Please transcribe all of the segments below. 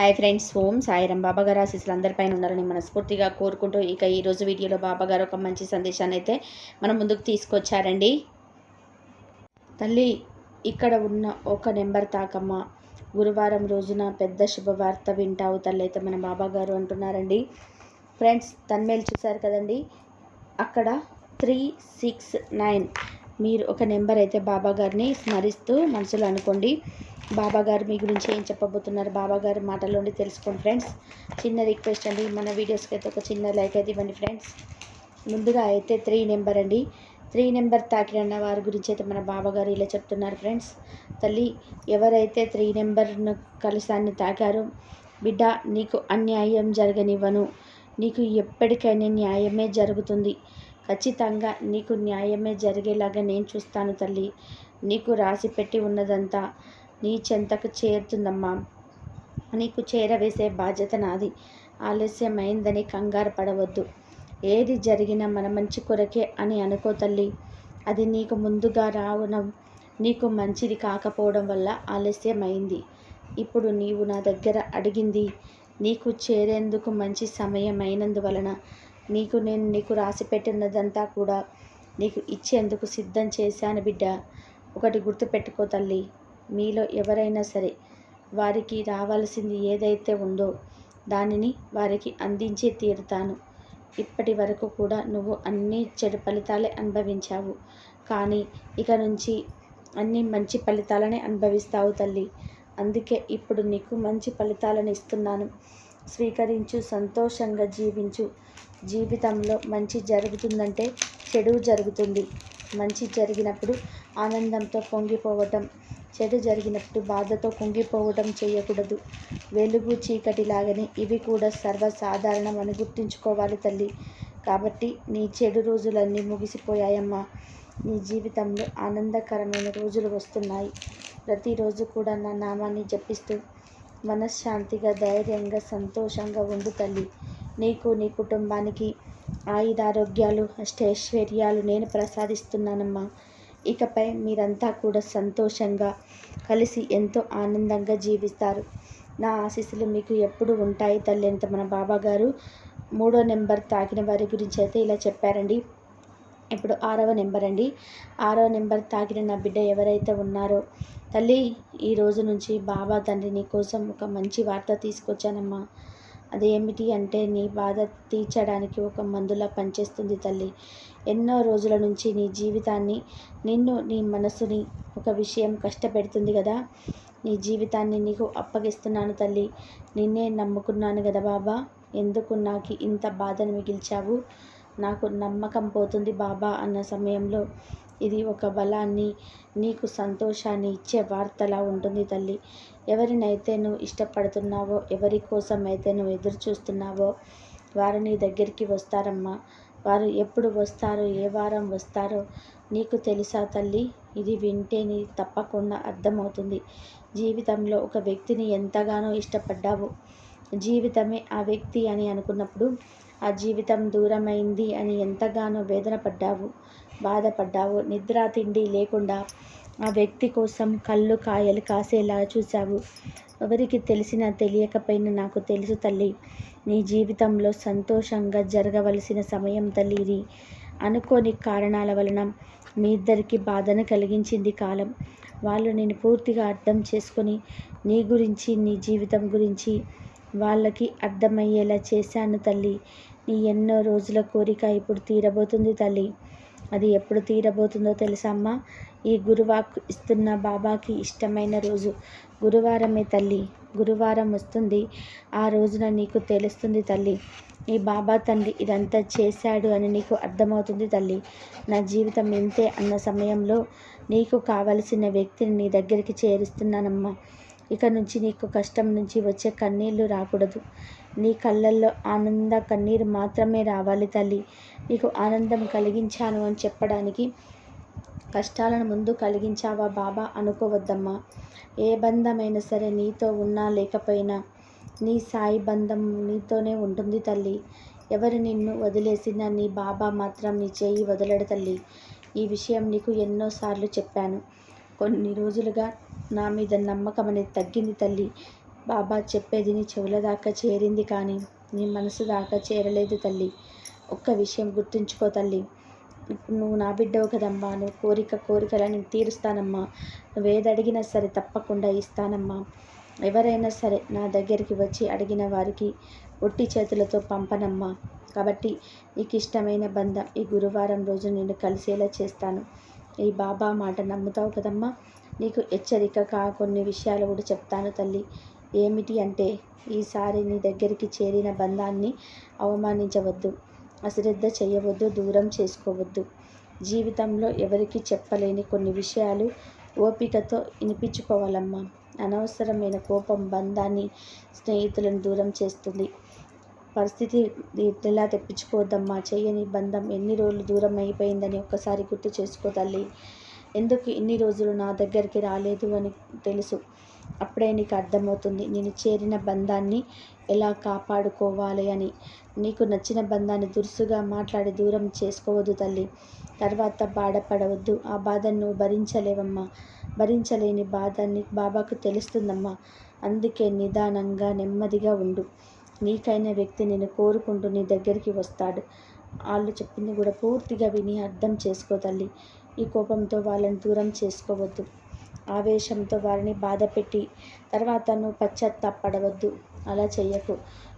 Hi friends ఓం సాయిరం బాబాగారు ఆశీస్సులు అందరిపైన ఉన్నారని మనస్ఫూర్తిగా కోరుకుంటూ ఇక ఈరోజు వీడియోలో బాబాగారు ఒక మంచి సందేశాన్ని అయితే మనం ముందుకు తీసుకొచ్చారండి. తల్లి ఇక్కడ ఉన్న ఒక నెంబర్ తాకమ్మ గురువారం రోజున పెద్ద శుభవార్త వింటావు తల్లి అయితే మన బాబాగారు అంటున్నారండి. ఫ్రెండ్స్ తన్మేలు చూశారు కదండి. అక్కడ త్రీ సిక్స్ నైన్ మీరు ఒక నెంబర్ అయితే బాబా గారిని స్మరిస్తూ మనసులో అనుకోండి. బాబాగారు మీ గురించి ఏం చెప్పబోతున్నారు? బాబాగారు మాటలోండి తెలుసుకోండి ఫ్రెండ్స్ చిన్న రిక్వెస్ట్ అండి. మన వీడియోస్కి అయితే ఒక చిన్న లైక్ అయితే ఇవ్వండి ఫ్రెండ్స్. ముందుగా అయితే త్రీ నెంబర్ అండి. త్రీ నెంబర్ తాకిన వారి గురించి అయితే మన బాబాగారు ఇలా చెప్తున్నారు ఫ్రెండ్స్. తల్లి ఎవరైతే త్రీ నెంబర్ను కలిసాన్ని తాకారో బిడ్డ నీకు అన్యాయం జరగనివ్వను. నీకు ఎప్పటికైనా న్యాయమే జరుగుతుంది. ఖచ్చితంగా నీకు న్యాయమే జరిగేలాగా నేను చూస్తాను తల్లి. నీకు రాసి పెట్టి ఉన్నదంతా నీ చెంతకు చేరుతుందమ్మా. నీకు చేరవేసే బాధ్యత నాది. ఆలస్యమైందని కంగారు పడవద్దు. ఏది జరిగినా మన మంచి కొరకే అని అనుకో తల్లి. అది నీకు ముందుగా రావడం నీకు మంచిది కాకపోవడం వల్ల ఆలస్యమైంది. ఇప్పుడు నీవు నా దగ్గర అడిగింది నీకు చేరేందుకు మంచి సమయం అయినందువలన నీకు నేను నీకు రాసి పెట్టినదంతా కూడా నీకు ఇచ్చేందుకు సిద్ధం చేశాను బిడ్డ. ఒకటి గుర్తుపెట్టుకో తల్లి. మీలో ఎవరైనా సరే వారికి రావాల్సింది ఏదైతే ఉందో దానిని వారికి అందించి తీరుతాను. ఇప్పటి వరకు కూడా నువ్వు అన్ని చెడు ఫలితాలే అనుభవించావు. కానీ ఇక నుంచి అన్ని మంచి ఫలితాలనే అనుభవిస్తావు తల్లి. అందుకే ఇప్పుడు నీకు మంచి ఫలితాలను ఇస్తున్నాను. స్వీకరించు సంతోషంగా జీవించు. జీవితంలో మంచి జరుగుతుందంటే చెడు జరుగుతుంది. మంచి జరిగినప్పుడు ఆనందంతో పొంగిపోవటం చెడు జరిగినప్పుడు బాధతో కుంగిపోవటం చేయకూడదు. వెలుగు చీకటి లాగానే ఇవి కూడా సర్వసాధారణం అని గుర్తుంచుకోవాలి తల్లి. కాబట్టి నీ చెడు రోజులన్నీ ముగిసిపోయాయమ్మా. నీ జీవితంలో ఆనందకరమైన రోజులు వస్తున్నాయి. ప్రతిరోజు కూడా నా నామాన్ని జపిస్తూ మనశ్శాంతిగా ధైర్యంగా సంతోషంగా ఉండు తల్లి. నీకు నీ కుటుంబానికి ఆయుధారోగ్యాలు అష్టైశ్వర్యాలు నేను ప్రసాదిస్తున్నానమ్మా. ఇకపై మీరంతా కూడా సంతోషంగా కలిసి ఎంతో ఆనందంగా జీవిస్తారు. నా ఆశీస్సులు మీకు ఎప్పుడు ఉంటాయి తల్లి అంత మన బాబా గారు మూడో నెంబర్ తాకిన వారి గురించి అయితే ఇలా చెప్పారండి. ఇప్పుడు ఆరవ నెంబర్ అండి. ఆరవ నెంబర్ తాకిన నా బిడ్డ ఎవరైతే ఉన్నారో తల్లి ఈ రోజు నుంచి బాబా తండ్రి నీ కోసం ఒక మంచి వార్త తీసుకొచ్చానమ్మా. అదేమిటి అంటే నీ బాధ తీర్చడానికి ఒక మందులా పనిచేస్తుంది తల్లి. ఎన్నో రోజుల నుంచి నీ జీవితాన్ని నిన్ను నీ మనసుని ఒక విషయం కష్టపెడుతుంది కదా నీ జీవితాన్ని నీకు అప్పగిస్తున్నాను తల్లి. నిన్నే నమ్ముకున్నాను కదా బాబా. ఎందుకు నాకు ఇంత బాధను మిగిల్చావు? నాకు నమ్మకం పోతుంది బాబా అన్న సమయంలో ఇది ఒక బలాన్ని నీకు సంతోషాన్ని ఇచ్చే వార్తలా ఉంటుంది తల్లి. ఎవరినైతే నువ్వు ఇష్టపడుతున్నావో ఎవరి కోసం అయితే నువ్వు ఎదురు చూస్తున్నావో వారు నీ దగ్గరికి వస్తారమ్మా. వారు ఎప్పుడు వస్తారో ఏ వారం వస్తారో నీకు తెలుసా తల్లి? ఇది వింటే నీ తప్పకుండా అర్థమవుతుంది. జీవితంలో ఒక వ్యక్తిని ఎంతగానో ఇష్టపడ్డావు. జీవితమే ఆ వ్యక్తి అని అనుకున్నప్పుడు ఆ జీవితం దూరమైంది అని ఎంతగానో వేదన పడ్డావు బాధపడ్డావు. నిద్ర తిండి లేకుండా ఆ వ్యక్తి కోసం కళ్ళు కాయలు కాసేలా చూశావు. ఎవరికి తెలిసినా తెలియకపోయినా నాకు తెలుసు తల్లి నీ జీవితంలో సంతోషంగా జరగవలసిన సమయం తల్లి ఇది. అనుకోని కారణాల వలన మీ ఇద్దరికి బాధను కలిగించింది కాలం. వాళ్ళు నేను పూర్తిగా అర్థం చేసుకొని నీ గురించి నీ జీవితం గురించి వాళ్ళకి అర్థమయ్యేలా చేశాను తల్లి. నీ ఎన్నో రోజుల కోరిక ఇప్పుడు తీరబోతుంది తల్లి. అది ఎప్పుడు తీరబోతుందో తెలుసా అమ్మా ఈ గురువాక్ ఇస్తున్న బాబాకి ఇష్టమైన రోజు. గురువారమే తల్లి? గురువారం వస్తుంది. ఆ రోజున నీకు తెలుస్తుంది తల్లి. ఈ బాబా తండ్రి ఇదంతా చేశాడు అని నీకు అర్థమవుతుంది తల్లి. నా జీవితం ఇంతే అన్న సమయంలో నీకు కావలసిన వ్యక్తిని నీ దగ్గరికి చేరుస్తున్నానమ్మా. ఇక నుంచి నీకు కష్టం నుంచి వచ్చే కన్నీళ్ళు రాకూడదు. నీ కళ్ళల్లో ఆనంద కన్నీరు మాత్రమే రావాలి తల్లి. నీకు ఆనందం కలిగించాను అని చెప్పడానికి కష్టాలను ముందు కలిగించావా బాబా? అనుకోవద్దమ్మా. ఏ బంధమైనా సరే నీతో ఉన్నా లేకపోయినా నీ సాయి బంధం నీతోనే ఉంటుంది తల్లి. ఎవరు నిన్ను వదిలేసినా నీ బాబా మాత్రం నీ చేయి వదలడు తల్లి. ఈ విషయం నీకు ఎన్నోసార్లు చెప్పాను. కొన్ని రోజులుగా నా మీద నమ్మకం అనేది తగ్గింది తల్లి. బాబా చెప్పేది నీ చెవుల దాకా చేరింది కానీ నీ మనసు దాకా చేరలేదు తల్లి. ఒక్క విషయం గుర్తుంచుకో తల్లి. ఇప్పుడు నువ్వు నా బిడ్డవు కదమ్మా. నువ్వు కోరిక కోరికలని తీరుస్తానమ్మా. నువ్వు ఏది అడిగినా సరే తప్పకుండా ఇస్తానమ్మా. ఎవరైనా సరే నా దగ్గరికి వచ్చి అడిగిన వారికి ఒట్టి చేతులతో పంపనమ్మా. కాబట్టి నీకు ఇష్టమైన బంధం ఈ గురువారం రోజు నేను కలిసేలా చేస్తాను. ఈ బాబా మాట నమ్ముతావు కదమ్మా? నీకు హెచ్చరికగా కొన్ని విషయాలు కూడా చెప్తాను తల్లి. ఏమిటి అంటే ఈసారి నీ దగ్గరికి చేరిన బంధాన్ని అవమానించవద్దు అశ్రద్ధ చేయవద్దు దూరం చేసుకోవద్దు. జీవితంలో ఎవరికి చెప్పలేని కొన్ని విషయాలు ఓపికతో వినిపించుకోవాలమ్మా. అనవసరమైన కోపం బంధాన్ని స్నేహితులను దూరం చేస్తుంది. పరిస్థితి ఎలా తెప్పించుకోవద్దమ్మా? చేయని బంధం ఎన్ని రోజులు దూరం అయిపోయిందని ఒక్కసారి గుర్తు చేసుకో తల్లి. ఎందుకు ఇన్ని రోజులు నా దగ్గరికి రాలేదు అని తెలుసు. అప్పుడే నీకు అర్థమవుతుంది. నేను చేరిన బంధాన్ని ఎలా కాపాడుకోవాలి అని. నీకు నచ్చిన బంధాన్ని దురుసుగా మాట్లాడి దూరం చేసుకోవద్దు తల్లి. తర్వాత బాధపడవద్దు. ఆ బాధను నువ్వు భరించలేవమ్మా. భరించలేని బాధని బాబాకు తెలుస్తుందమ్మా. అందుకే నిదానంగా నెమ్మదిగా ఉండు. నీకైన వ్యక్తి నేను కోరుకుంటూ నీ దగ్గరికి వస్తాడు. వాళ్ళు చెప్పింది కూడా పూర్తిగా విని అర్థం చేసుకో తల్లి. ఈ కోపంతో వాళ్ళని దూరం చేసుకోవద్దు. ఆవేశంతో వారిని బాధపెట్టి తర్వాత నువ్వు పశ్చాత్తాపడవద్దు. అలా చెయ్యకు.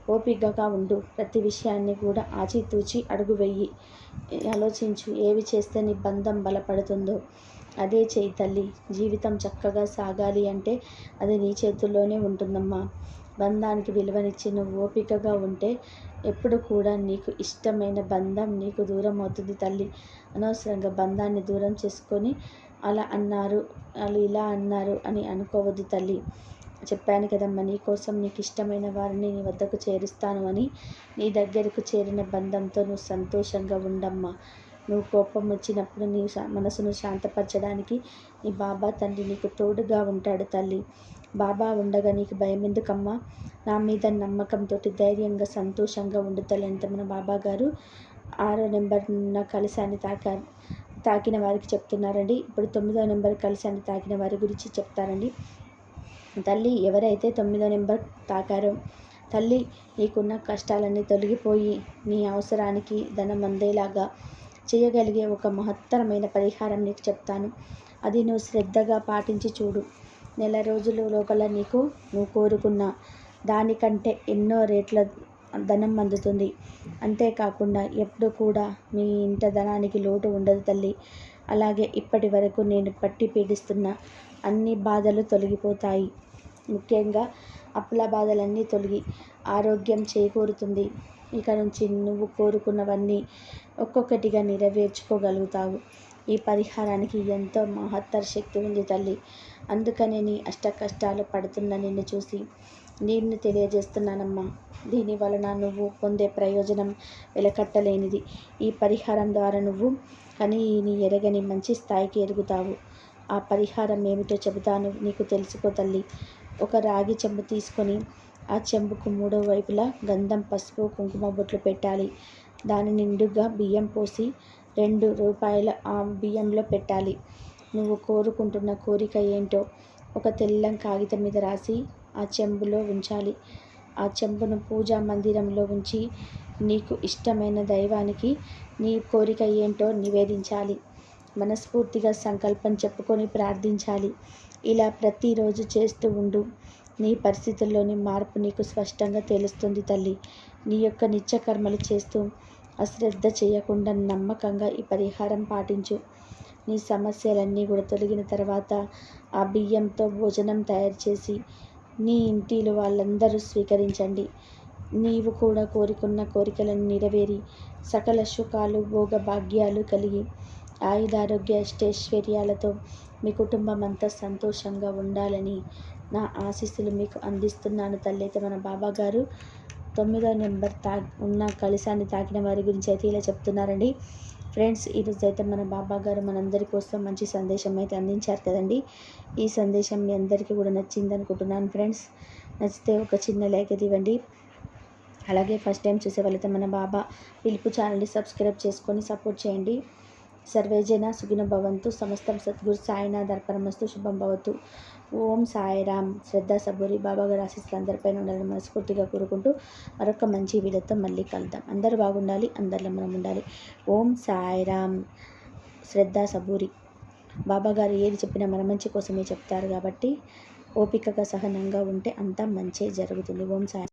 ఓపికగా ఉండు. ప్రతి విషయాన్ని కూడా ఆచితూచి అడుగు వెయ్యి ఆలోచించు ఏవి చేస్తే నీ బంధం బలపడుతుందో. అదే చేయి తల్లి. జీవితం చక్కగా సాగాలి అంటే అది నీ చేతుల్లోనే ఉంటుందమ్మా. బంధానికి విలువనిచ్చి నువ్వు ఓపికగా ఉంటే ఎప్పుడు కూడా నీకు ఇష్టమైన బంధం నీకు దూరం అవుతుంది తల్లి. అనవసరంగా బంధాన్ని దూరం చేసుకొని అలా అన్నారు వాళ్ళు ఇలా అన్నారు అని అనుకోవద్దు తల్లి. చెప్పాను కదమ్మా నీ కోసం నీకు ఇష్టమైన వారిని నీ వద్దకు చేరుస్తాను అని నీ దగ్గరకు చేరిన బంధంతో నువ్వు సంతోషంగా ఉండమ్మా. నువ్వు కోపం వచ్చినప్పుడు నీ మనసును శాంతపరచడానికి నీ బాబా తండ్రి నీకు తోడుగా ఉంటాడు తల్లి. బాబా ఉండగా నీకు భయం ఎందుకమ్మా నా మీద నమ్మకంతో ధైర్యంగా సంతోషంగా ఉండు తల్లి అంటే మన బాబా గారు ఆరో నెంబర్ ఉన్న కలశాన్ని తాకారు. తాకిన వారికి చెప్తున్నారండి. ఇప్పుడు తొమ్మిదో నెంబర్ కలిసి అని తాకిన వారి గురించి చెప్తారండి. తల్లి ఎవరైతే తొమ్మిదో నెంబర్ తాకారో తల్లి నీకున్న కష్టాలన్నీ తొలగిపోయి నీ అవసరానికి ధనం అందేలాగా చేయగలిగే ఒక మహత్తరమైన పరిహారం నీకు చెప్తాను. అది నువ్వు శ్రద్ధగా పాటించి చూడు. నెల రోజుల లోపల నీకు నువ్వు కోరుకున్న దానికంటే ఎన్నో రేట్ల ధనం అందుతుంది. అంతేకాకుండా ఎప్పుడు కూడా మీ ఇంట ధనానికి లోటు ఉండదు తల్లి. అలాగే ఇప్పటి వరకు నేను పట్టి పీడిస్తున్న అన్ని బాధలు తొలగిపోతాయి. ముఖ్యంగా అప్పుల బాధలన్నీ తొలగి ఆరోగ్యం చేకూరుతుంది. ఇక నుంచి నువ్వు కోరుకున్నవన్నీ ఒక్కొక్కటిగా నెరవేర్చుకోగలుగుతావు. ఈ పరిహారానికి ఎంతో మహత్తర శక్తి ఉంది తల్లి. అందుకనే నీ అష్ట కష్టాలు పడుతున్న నిన్ను చూసి నేను తెలియజేస్తున్నానమ్మా. దీని వలన నువ్వు పొందే ప్రయోజనం వెలకట్టలేనిది. ఈ పరిహారం ద్వారా నువ్వు కానీ నీ ఎరగని మంచి స్థాయికి ఎదుగుతావు. ఆ పరిహారం ఏమిటో చెబుతాను నీకు తెలుసుకో తల్లి. ఒక రాగి చెంబు తీసుకొని ఆ చెంబుకు మూడో వైపులా గంధం పసుపు కుంకుమ బొట్లు పెట్టాలి. దాని నిండుగా బియ్యం పోసి రెండు రూపాయల ఆ బియ్యంలో పెట్టాలి. నువ్వు కోరుకుంటున్న కోరిక ఏంటో ఒక తెల్లం కాగితం మీద రాసి ఆ చెంబులో ఉంచాలి. ఆ చెంబును పూజా మందిరంలో ఉంచి నీకు ఇష్టమైన దైవానికి నీ కోరిక ఏంటో నివేదించాలి. మనస్ఫూర్తిగా సంకల్పం చెప్పుకొని ప్రార్థించాలి. ఇలా ప్రతిరోజు చేస్తూ ఉండు. నీ పరిస్థితుల్లోని మార్పు నీకు స్పష్టంగా తెలుస్తుంది తల్లి. నీ యొక్క నిత్యకర్మలు చేస్తూ అశ్రద్ధ చేయకుండా నమ్మకంగా ఈ పరిహారం పాటించు. నీ సమస్యలన్నీ కూడా తొలగిన తర్వాత ఆ బియ్యంతో భోజనం తయారు చేసి నీ ఇంటిలో వాళ్ళందరూ స్వీకరించండి. నీవు కూడా కోరుకున్న కోరికలను నెరవేరి సకల సుఖాలు భోగభాగ్యాలు కలిగి ఆయుధారోగ్య అష్టైశ్వర్యాలతో మీ కుటుంబం అంతా సంతోషంగా ఉండాలని నా ఆశీస్సులు మీకు అందిస్తున్నాను తల్లి. అయితే మన బాబా గారు తొమ్మిదో నెంబర్ తా ఉన్న కలశాన్ని తాకిన వారి గురించి అయితే ఇలా చెప్తున్నారండి. ఫ్రెండ్స్ ఈరోజు అయితే మన బాబా గారు మనందరి కోసం మంచి సందేశం అయితే అందించారు కదండి. ఈ సందేశం మీ అందరికీ కూడా నచ్చింది అనుకుంటున్నాను ఫ్రెండ్స్. నచ్చితే ఒక చిన్న లైక్ అయితే ఇవ్వండి. అలాగే ఫస్ట్ టైం చూసే వాళ్ళైతే మన బాబా పిలుపు ఛానల్ని సబ్స్క్రైబ్ చేసుకొని సపోర్ట్ చేయండి. సర్వేజన సుఖిన భవంతు సమస్తం సద్గురు సాయినాథ్ అర్పణమస్తు శుభం భవతు. ఓం సాయిరామ్. శ్రద్ధ సబూరి బాబా గారి ఆశీస్సులు అందరిపైన ఉండాలని మనస్ఫూర్తిగా కోరుకుంటూ మరొక మంచి వీడియోతో మళ్ళీ కలుద్దాం. అందరూ బాగుండాలి అందరిలో మనం ఉండాలి. ఓం సాయిరామ్. శ్రద్ధ సబూరి బాబా గారు ఏది చెప్పినా మన మంచి కోసమే చెప్తారు కాబట్టి ఓపికగా సహనంగా ఉంటే అంతా మంచి జరుగుతుంది. ఓం సాయి